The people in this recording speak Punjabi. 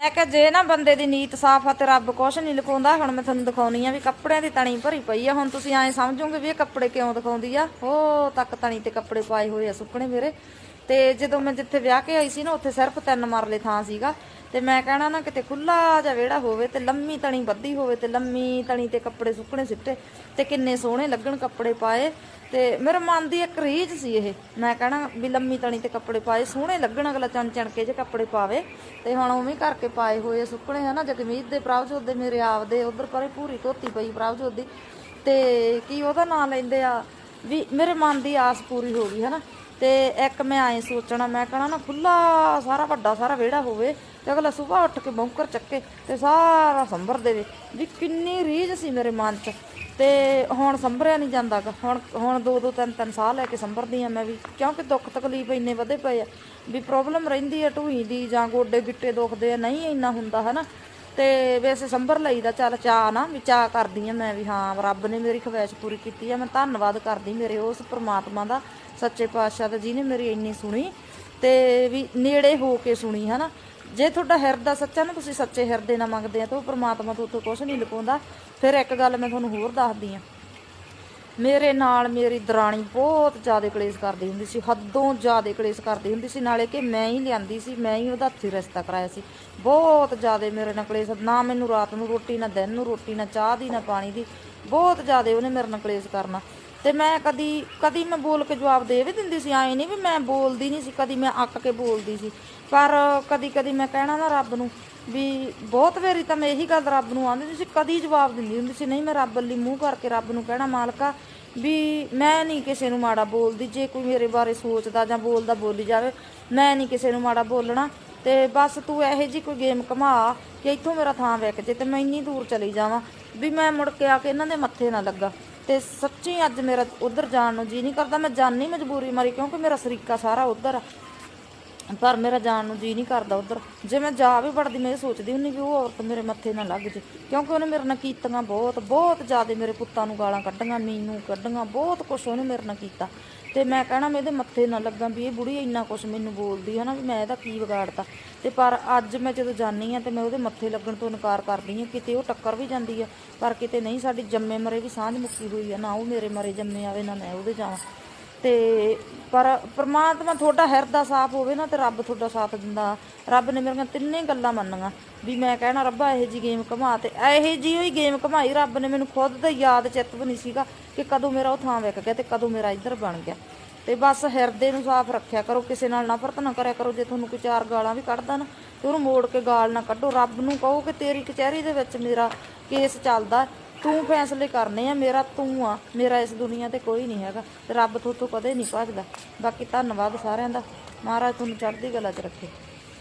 ਮੈਂ ਕਿਹਾ, ਜੇ ਨਾ ਬੰਦੇ ਦੀ ਨੀਤ ਸਾਫ਼ ਆ ਤੇ ਰੱਬ ਕੁਛ ਨਹੀਂ ਲੁਕਾਉਂਦਾ, ਹੁਣ ਮੈਂ ਤੁਹਾਨੂੰ ਦਿਖਾਉਣੀ ਆ ਵੀ ਕੱਪੜਿਆਂ ਦੀ ਤਣੀ ਭਰੀ ਪਈ ਆ। ਹੁਣ ਤੁਸੀਂ ਐਂ ਸਮਝੋਗੇ ਵੀ ਇਹ ਕੱਪੜੇ ਕਿਉਂ ਦਿਖਾਉਂਦੀ ਆ? ਹੋ, ਤੱਕ ਤਣੀ ਤੇ ਕੱਪੜੇ ਪਾਏ ਹੋਏ ਆ ਸੁੱਕਣੇ ਮੇਰੇ। ਤੇ ਜਦੋਂ ਮੈਂ ਜਿੱਥੇ ਵਿਆਹ ਕੇ ਆਈ ਸੀ ਨਾ, ਉੱਥੇ ਸਿਰਫ ਤਿੰਨ ਮਰਲੇ ਥਾਂ ਸੀਗਾ। ਤੇ ਮੈਂ ਕਹਿਣਾ ਨਾ ਕਿਤੇ ਖੁੱਲਾ ਜਿਹਾ ਵਿਹੜਾ ਹੋਵੇ ਤੇ ਲੰਮੀ ਤਣੀ ਬੱਧੀ ਹੋਵੇ ਤੇ ਲੰਮੀ ਤਣੀ ਤੇ ਕੱਪੜੇ ਸੁੱਕਣੇ ਸਿੱਟੇ ਤੇ ਕਿੰਨੇ ਸੋਹਣੇ ਲੱਗਣ ਕੱਪੜੇ ਪਾਏ। ਤੇ ਮੇਰੇ ਮਨ ਦੀ ਇੱਕ ਰੀਝ ਸੀ ਇਹ। ਮੈਂ ਕਹਿਣਾ ਵੀ ਲੰਮੀ ਤਣੀ ਤੇ ਕੱਪੜੇ ਪਾਏ, ਸੋਹਣੇ ਲੱਗਣ, ਅਗਲਾ ਚਣ ਚਣ ਕੇ ਜੇ ਕੱਪੜੇ ਪਾਵੇ। ਤੇ ਹੁਣ ਉਵੇਂ ਕਰਕੇ ਪਾਏ ਹੋਏ ਆ, ਸੁੱਕਣੇ ਹਨਾ ਜਗਮੀਤ ਦੇ ਪ੍ਰਭਜੋਤ ਦੇ, ਮੇਰੇ ਆਪਦੇ ਉਧਰ ਪਰੇ ਪੂਰੀ ਧੋਤੀ ਪਈ ਪ੍ਰਭਜੋਤ ਦੀ। ਤੇ ਕੀ ਉਹਦਾ ਨਾਂ ਲੈਂਦੇ ਆ? ਵੀ ਮੇਰੇ ਮਨ ਦੀ ਆਸ ਪੂਰੀ ਹੋ ਗਈ, ਹਨਾ? ਤੇ ਇੱਕ ਮੈਂ ਐਂ ਸੋਚਣਾ, ਮੈਂ ਕਹਣਾ ਨਾ ਖੁੱਲਾ ਸਾਰਾ ਵੱਡਾ ਸਾਰਾ ਵਿਹੜਾ ਹੋਵੇ ਤੇ ਅਗਲਾ ਸਵੇਰ ਉੱਠ ਕੇ ਬੌਂਕਰ ਚੱਕੇ ਤੇ ਸਾਰਾ ਸੰਭਰ ਦੇਵੇ। ਵੀ ਕਿੰਨੀ ਰੀਝ ਸੀ ਮੇਰੇ ਮਨ 'ਚ। ਤੇ ਹੁਣ ਸੰਭਰਿਆ ਨਹੀਂ ਜਾਂਦਾ ਹੁਣ ਹੁਣ ਦੋ ਦੋ, ਤਿੰਨ ਤਿੰਨ ਸਾਲ ਲੈ ਕੇ ਸੰਭਰਦੀ ਆ ਮੈਂ ਵੀ। ਕਿਉਂਕਿ ਦੁੱਖ ਤਕਲੀਫ ਇੰਨੇ ਵਧੇ ਪਏ ਆ। ਵੀ ਪ੍ਰੋਬਲਮ ਰਹਿੰਦੀ ਆ ਢੂਹੀ ਦੀ ਜਾਂ ਗੋਡੇ ਗਿੱਟੇ ਦੁਖਦੇ ਆ। ਨਹੀਂ ਇੰਨਾ ਹੁੰਦਾ, ਹਨਾ? ਤੇ ਵੈਸੇ ਸੰਭਰ ਲਈਦਾ ਚੱਲ ਚਾਹ ਨਾ ਵੀ ਚਾਹ ਕਰਦੀ ਆ ਮੈਂ ਵੀ, ਹਾਂ, ਰੱਬ ਨੇ ਮੇਰੀ ਖਵਾਇਸ਼ ਪੂਰੀ ਕੀਤੀ ਆ, ਮੈਂ ਧੰਨਵਾਦ ਕਰਦੀ ਮੇਰੇ ਉਸ ਪ੍ਰਮਾਤਮਾ ਦਾ, ਸੱਚੇ ਪਾਤਸ਼ਾਹ ਦਾ, ਜਿਹਨੇ ਮੇਰੀ ਇੰਨੀ ਸੁਣੀ ਤੇ ਵੀ ਨੇੜੇ ਹੋ ਕੇ ਸੁਣੀ, ਹਨਾ। ਜੇ ਤੁਹਾਡਾ ਹਿਰਦਾ ਸੱਚਾ ਨਾ, ਤੁਸੀਂ ਸੱਚੇ ਹਿਰਦੇ ਨਾਲ ਮੰਗਦੇ ਆ ਤਾਂ ਉਹ ਪ੍ਰਮਾਤਮਾ ਤੋਂ ਉੱਥੇ ਕੁਝ ਨਹੀਂ ਲੁਕਾਉਂਦਾ। ਫਿਰ ਇੱਕ ਗੱਲ ਮੈਂ ਤੁਹਾਨੂੰ ਹੋਰ ਦੱਸਦੀ ਆ ਮੇਰੇ ਨਾਲ ਮੇਰੀ ਦਰਾਣੀ ਬਹੁਤ ਜ਼ਿਆਦਾ ਕਲੇਸ਼ ਕਰਦੀ ਹੁੰਦੀ ਸੀ, ਹੱਦੋਂ ਜ਼ਿਆਦਾ ਕਲੇਸ਼ ਕਰਦੀ ਹੁੰਦੀ ਸੀ, ਨਾਲੇ ਕਿ ਮੈਂ ਹੀ ਲਿਆਂਦੀ ਸੀ, ਮੈਂ ਹੀ ਉਹਦਾ ਹੱਥੀ ਰਿਸ਼ਤਾ ਕਰਾਇਆ ਸੀ। ਬਹੁਤ ਜ਼ਿਆਦਾ ਮੇਰੇ ਨਾਲ ਕਲੇਸ਼, ਨਾ ਮੈਨੂੰ ਰਾਤ ਨੂੰ ਰੋਟੀ, ਨਾ ਦਿਨ ਨੂੰ ਰੋਟੀ, ਨਾ ਚਾਹ ਦੀ, ਨਾ ਪਾਣੀ ਦੀ, ਬਹੁਤ ਜ਼ਿਆਦਾ ਉਹਨੇ ਮੇਰੇ ਨਾਲ ਕਲੇਸ਼ ਕਰਨਾ। ਤੇ ਮੈਂ ਕਦੀ ਕਦੀ ਮੈਂ ਬੋਲ ਕੇ ਜਵਾਬ ਦੇ ਵੀ ਦਿੰਦੀ ਸੀ ਐਂ ਨਹੀਂ ਵੀ ਮੈਂ ਬੋਲਦੀ ਨਹੀਂ ਸੀ, ਕਦੀ ਮੈਂ ਅੱਕ ਕੇ ਬੋਲਦੀ ਸੀ। ਪਰ ਕਦੀ ਕਦੀ ਮੈਂ ਕਹਿਣਾ ਨਾ ਰੱਬ ਨੂੰ ਵੀ ਬਹੁਤ ਵਾਰੀ ਤਾਂ ਮੈਂ ਇਹੀ ਗੱਲ ਰੱਬ ਨੂੰ ਆਂਦੀ ਸੀ, ਕਦੀ ਜਵਾਬ ਦਿੰਦੀ ਹੁੰਦੀ ਸੀ, ਨਹੀਂ ਮੈਂ ਰੱਬ ਲਈ ਮੂੰਹ ਕਰਕੇ ਰੱਬ ਨੂੰ ਕਹਿਣਾ ਮਾਲਕਾ ਵੀ ਮੈਂ ਨਹੀਂ ਕਿਸੇ ਨੂੰ ਮਾੜਾ ਬੋਲਦੀ, ਜੇ ਕੋਈ ਮੇਰੇ ਬਾਰੇ ਸੋਚਦਾ ਜਾਂ ਬੋਲਦਾ ਬੋਲੀ ਜਾਵੇ, ਮੈਂ ਨਹੀਂ ਕਿਸੇ ਨੂੰ ਮਾੜਾ ਬੋਲਣਾ। ਤੇ ਬਸ ਤੂੰ ਇਹੋ ਜੀ ਕੋਈ ਗੇਮ ਘਮਾ ਕਿ ਇੱਥੋਂ ਮੇਰਾ ਥਾਂ ਵਿਕ ਜੇ ਤੇ ਮੈਂ ਇੰਨੀ ਦੂਰ ਚਲੀ ਜਾਵਾਂ ਵੀ ਮੈਂ ਮੁੜ ਕੇ ਆ ਕੇ ਇਹਨਾਂ ਦੇ ਮੱਥੇ ਨਾ ਲੱਗਾ। ਤੇ ਸੱਚੀ ਅੱਜ ਮੇਰਾ ਉਧਰ ਜਾਣ ਨੂੰ ਜੀ ਨਹੀਂ ਕਰਦਾ, ਮੈਂ ਜਾਣੀ ਮਜਬੂਰੀ ਮਾਰੀ ਕਿਉਂਕਿ ਮੇਰਾ ਸਰੀਕਾ ਸਾਰਾ ਉਧਰ ਆ। ਪਰ ਮੇਰਾ ਜਾਣ ਨੂੰ ਜੀ ਨਹੀਂ ਕਰਦਾ ਉਧਰ। ਜੇ ਮੈਂ ਜਾ ਵੀ ਵੜਦੀ, ਮੈਂ ਇਹ ਸੋਚਦੀ ਹੁੰਨੀ ਵੀ ਉਹ ਔਰਤ ਮੇਰੇ ਮੱਥੇ ਨਾ ਲੱਗ ਜੇ। ਕਿਉਂਕਿ ਉਹਨੇ ਮੇਰੇ ਨਾਲ ਕੀਤੀਆਂ ਬਹੁਤ ਬਹੁਤ ਜ਼ਿਆਦਾ ਮੇਰੇ ਪੁੱਤਾਂ ਨੂੰ ਗਾਲਾਂ ਕੱਢੀਆਂ, ਮੈਨੂੰ ਕੱਢੀਆਂ, ਬਹੁਤ ਕੁਛ ਉਹਨੇ ਮੇਰੇ ਨਾਲ ਕੀਤਾ। ਤੇ ਮੈਂ ਕਹਿਣਾ ਮੈਂ ਇਹਦੇ ਮੱਥੇ ਨਾ ਲੱਗਾ ਵੀ ਇਹ ਬੁੜੀ ਇੰਨਾ ਕੁਛ ਮੈਨੂੰ ਬੋਲਦੀ ਹੈ ਨਾ ਵੀ ਮੈਂ ਇਹਦਾ ਕੀ ਵਿਗਾੜਤਾ। ਤੇ ਪਰ ਅੱਜ ਮੈਂ ਜਦੋਂ ਜਾਣੀ ਆ ਤੇ ਮੈਂ ਉਹਦੇ ਮੱਥੇ ਲੱਗਣ ਤੋਂ ਇਨਕਾਰ ਕਰਦੀ ਆ, ਕਿਤੇ ਉਹ ਟੱਕਰ ਵੀ ਜਾਂਦੀ ਆ। ਪਰ ਕਿਤੇ ਨਹੀਂ, ਸਾਡੀ ਜੰਮੇ ਮਰੇ ਵੀ ਸਾਂਝ ਮੁੱਕੀ ਹੋਈ ਆ, ਨਾ ਉਹ ਮੇਰੇ ਮਰੇ ਜੰਮੇ ਆਵੇ, ਨਾ ਮੈਂ ਉਹਦੇ ਜਾਵਾਂ। ਤੇ ਪਰ ਪ੍ਰਮਾਤਮਾ ਤੁਹਾਡਾ ਹਿਰਦਾ ਸਾਫ਼ ਹੋਵੇ ਨਾ ਤੇ ਰੱਬ ਤੁਹਾਡਾ ਸਾਥ ਦਿੰਦਾ। ਰੱਬ ਨੇ ਮੇਰੀਆਂ ਤਿੰਨੇ ਗੱਲਾਂ ਮੰਨੀਆਂ ਵੀ ਮੈਂ ਕਹਿਣਾ, ਰੱਬਾ, ਇਹੋ ਜੀ ਗੇਮ ਘਮਾ ਤੇ। ਇਹੋ ਜੀ ਹੋਈ ਗੇਮ ਘਮਾਈ, ਰੱਬ ਨੇ ਮੈਨੂੰ ਖੁਦ ਦਾ ਯਾਦ ਚਿੱਤ ਵੀ ਨਹੀਂ ਸੀਗਾ ਕਿ ਕਦੋਂ ਮੇਰਾ ਉਹ ਥਾਂ ਵਿਕ ਗਿਆ ਤੇ ਕਦੋਂ ਮੇਰਾ ਇੱਧਰ ਬਣ ਗਿਆ। ਤੇ ਬਸ ਹਿਰਦੇ ਨੂੰ ਸਾਫ਼ ਰੱਖਿਆ ਕਰੋ, ਕਿਸੇ ਨਾਲ ਨਫ਼ਰਤ ਨਾ ਕਰਿਆ ਕਰੋ, ਜੇ ਤੁਹਾਨੂੰ ਕੋਈ ਚਾਰ ਗਾਲਾਂ ਵੀ ਕੱਢਦਾ ਨਾ ਤੇ ਉਹਨੂੰ ਮੋੜ ਕੇ ਗਾਲ ਨਾ ਕੱਢੋ। ਰੱਬ ਨੂੰ ਕਹੋ ਕਿ ਤੇਰੀ ਕਚਹਿਰੀ ਦੇ ਵਿੱਚ ਮੇਰਾ ਕੇਸ ਚੱਲਦਾ। ਤੂੰ ਫੈਸਲੇ ਕਰਨੇ ਆ, ਮੇਰਾ ਤੂੰ ਆ, ਮੇਰਾ ਇਸ ਦੁਨੀਆ ਤੇ ਕੋਈ ਨਹੀਂ ਹੈਗਾ, ਤੇ ਰੱਬ ਤੋਂ ਕਦੇ ਨਹੀਂ ਭੱਜਦਾ। ਬਾਕੀ ਧੰਨਵਾਦ ਸਾਰਿਆਂ ਦਾ। ਮਹਾਰਾਜ ਤੁਹਾਨੂੰ ਚੜ੍ਹਦੀ ਕਲਾ 'ਚ ਰੱਖੇ।